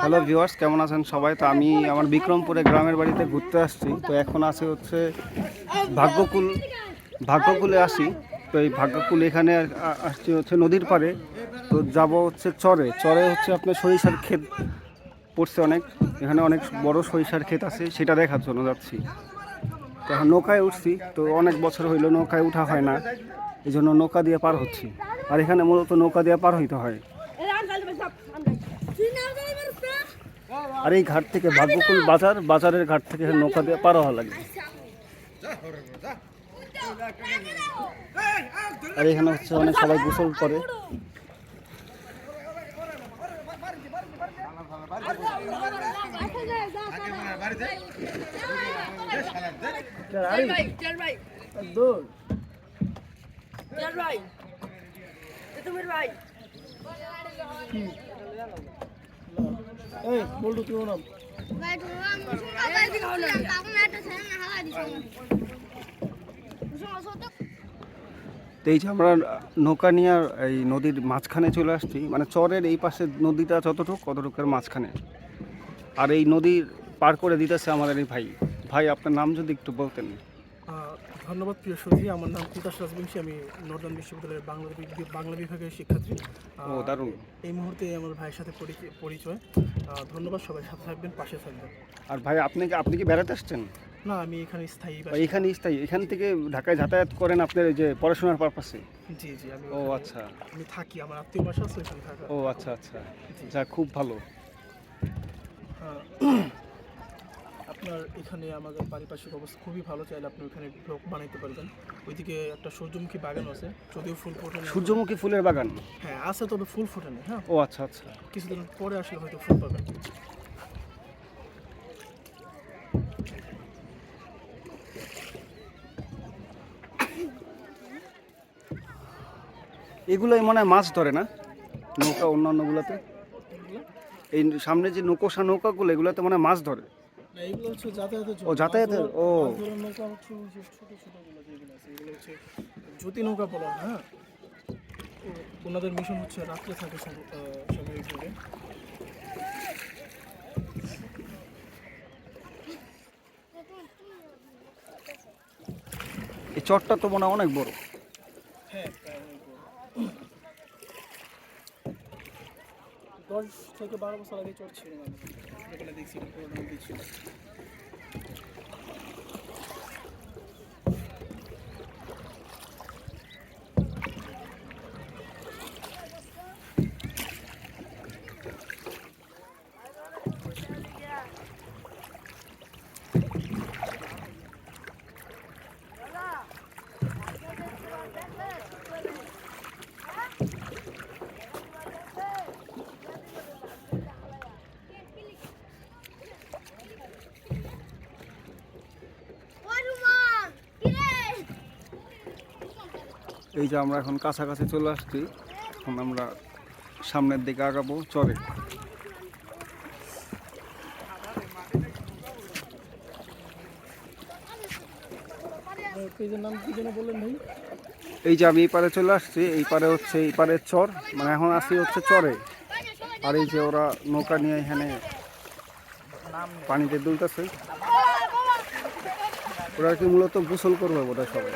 Hello viewers কেমন আছেন সবাই? তো আমি আমার বিক্রমপুরে গ্রামের বাড়িতে ঘুরতে আসছি। তো এখন আছে হচ্ছে ভাগ্যকুল ভাগ্যকুলে আসি। তো এই ভাগ্যকুল এখানে আসছি হচ্ছে নদীর পাড়ে। তো যাব হচ্ছে চরে। চরে হচ্ছে আপনার সরিষার ক্ষেত পড়ছে অনেক। এখানে অনেক বড় সরিষার ক্ষেত আছে, সেটা দেখার জন্য যাচ্ছি। তো এখন নৌকায় উঠছি, তো অনেক বছর হইল নৌকায় উঠা হয় না এই জন্য নৌকা দিয়ে পার হচ্ছি। আর এখানে মূলত নৌকা দিয়ে পার হইতে হয়। আর এই ঘাট থেকে ভাগ্যকুল বাজার, বাজারের ঘাট থেকে নৌকা দিয়ে পার হওয়া লাগে। আর এখানে হচ্ছে অনেক সবাই গোসল করে। এই তো এই যে আমরা নৌকা নিয়ে এই নদীর মাঝখানে চলে আসছি মানে চরের এই পাশে নদীটা যতটুকু কতটুকের মাঝখানে। আর এই নদীর পার করে দিতেছে আমাদের এই ভাই। ভাই আপনার নাম যদি একটু বলতেন। ধন্যবাদ প্রিয় সুধী আমার নাম তিতাস রাজবংশী। আমি নর্দার্ন বিশ্ববিদ্যালয়ের বাংলা বাংলা বিভাগের শিক্ষার্থী। ও দারুণ। এই মুহূর্তে আমার ভাইয়ের সাথে পরিচয়- ধন্যবাদ সবাই। সাথে থাকবেন পাশে থাকবেন। আর ভাই আপনি আপনি কি বেড়াতে আসছেন? না আমি এখানে স্থায়ী। এখানে স্থায়ী। এখান থেকে ঢাকায় যাতায়াত করেন আপনার যে পড়াশোনার পারপাসে? জি জি আমি ও আচ্ছা। আমি থাকি। আমার আত্মীয় বাসা আছে থাকা। ও আচ্ছা আচ্ছা। যা খুব ভালো। আপনার এখানে আমাদের পারিপার্শ্বিক অবস্থা খুবই ভালো চাইলে আপনি ওখানে ব্লক বানাইতে পারবেন। ওইদিকে একটা সূর্যমুখী বাগান আছে যদিও ফুল ফোটে না। সূর্যমুখী ফুলের বাগান? হ্যাঁ আছে তবে ফুল ফোটেনি হ্যাঁ। ও আচ্ছা আচ্ছা। কিছুদিন পরে আসলে হয়তো ফুল পাবেন। এগুলোই মনে হয় মাছ ধরে না? নৌকা অন্যান্যগুলোতে? এই সামনে যে নৌকোষা নৌকাগুলো এগুলোতে মানে মাছ ধরে। ও, যাতায়াতের, ও। নৌকা জ্যোতি বলা হয়, হ্যাঁ? তো ওনাদের মিশন হচ্ছে রাত্রে থাকে সম- সাময়িকভাবে এই চরটা তো মনে হয় অনেক বড় হ্যাঁ প্রায় অনেক বড়। দশ থেকে বারো বছর আগে চড় ছিল আমি দেখছি এই যে আমরা এখন কাছাকাছি চলে আসছি। এখন আমরা সামনের দিকে আগাবো চরে। এই যে আমি এই পারে চলে আসছি এই পারে হচ্ছে এই পারে চর। মানে এখন আসি হচ্ছে চরে। আর এই যে ওরা নৌকা নিয়ে এখানে পানিতে দুলতেছে। ওরা কি মূলত গোসল করবে বোধহয় সবাই।